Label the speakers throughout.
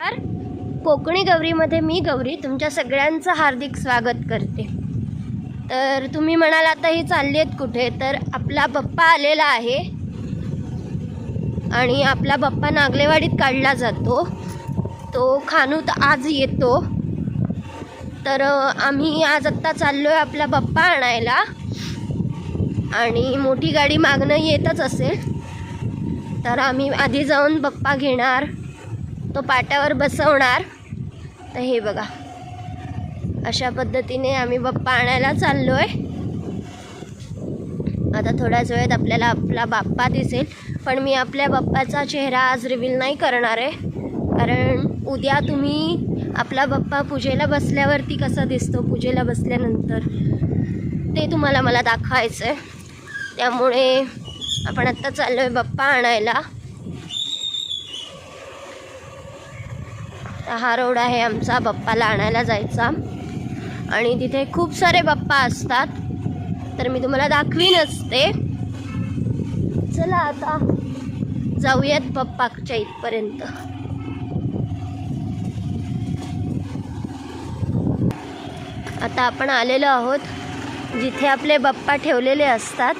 Speaker 1: तर कोकणी गौरीमध्ये मी गौरी तुमच्या सगळ्यांचं हार्दिक स्वागत करते. तर तुम्ही म्हणाल आता ही चालली आहेत कुठे? तर आपला बप्पा आलेला आहे. आणि आपला बप्पा नागलेवाडीत काढला जातो. तो खानूत आज येतो. तर आम्ही आज आत्ता चाललो आहे आपला बप्पा आणायला. आणि मोठी गाडी मागणं येतच असेल. तर आम्ही आधी जाऊन बप्पा घेणार. तो पाट्यावर बसवणार. तर हे बघा. अशा पद्धतीने आम्ही बप्पा आणायला चाललो आहे आता थोड्याच वेळेत आपल्याला आपला बाप्पा दिसेल पण मी आपल्या बाप्पाचा चेहरा आज रिव्हील नाही करणार आहे. कारण उद्या तुम्ही आपला बाप्पा पूजेला बसल्यावरती कसा दिसतो? पूजेला बसल्यानंतर ते तुम्हाला मला दाखवायचं आहे त्यामुळे आपण आत्ता चाललो आहे बाप्पा आणायला. हा रोड आहे आमचा बाप्पाला आणायला जायचा. आणि तिथे खूप सारे बाप्पा असतात. तर मी तुम्हाला दाखवीनच ते चला आता जाऊयात बाप्पाच्या इथपर्यंत. आता आपण आलेलो आहोत जिथे आपले बाप्पा ठेवलेले असतात.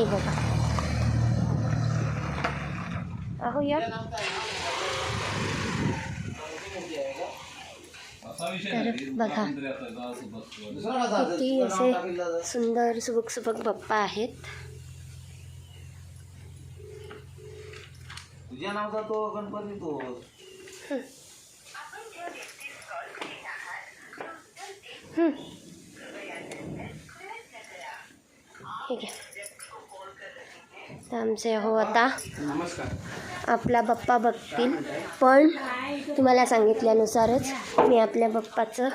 Speaker 1: हे बघा. अहो या तर बघा किती असे सुंदर सुबक सुबक बाप्पा आहेत.
Speaker 2: तुझ्या नावचा तो गणपती तो.
Speaker 1: हं. ठीक आहे आमचे हो आता. आपला बाप्पा बघतील. पण तुम्हाला सांगितल्यानुसारच मी आपल्या बाप्पाचं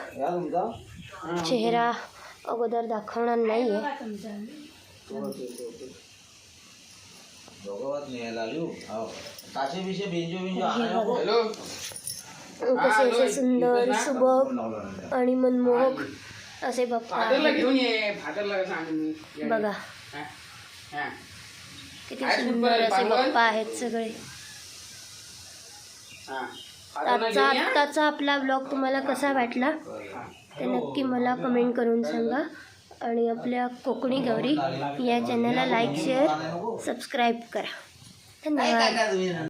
Speaker 1: चेहरा अगोदर दाखवणार नाही आहे
Speaker 2: हो.
Speaker 1: हे. कसे असे सुंदर सुबक आणि मनमोहक असे बाप्पा. बघा. किती सुंदर असे? बाप्पा आहेत सगळे. आजचा. आत्ताचा आपला ब्लॉग तुम्हाला कसा वाटला ते नक्की मला कमेंट करून सांगा. आणि आपल्या कोकणी गौरी या चॅनलला लाईक शेअर सबस्क्राईब करा. धन्यवाद.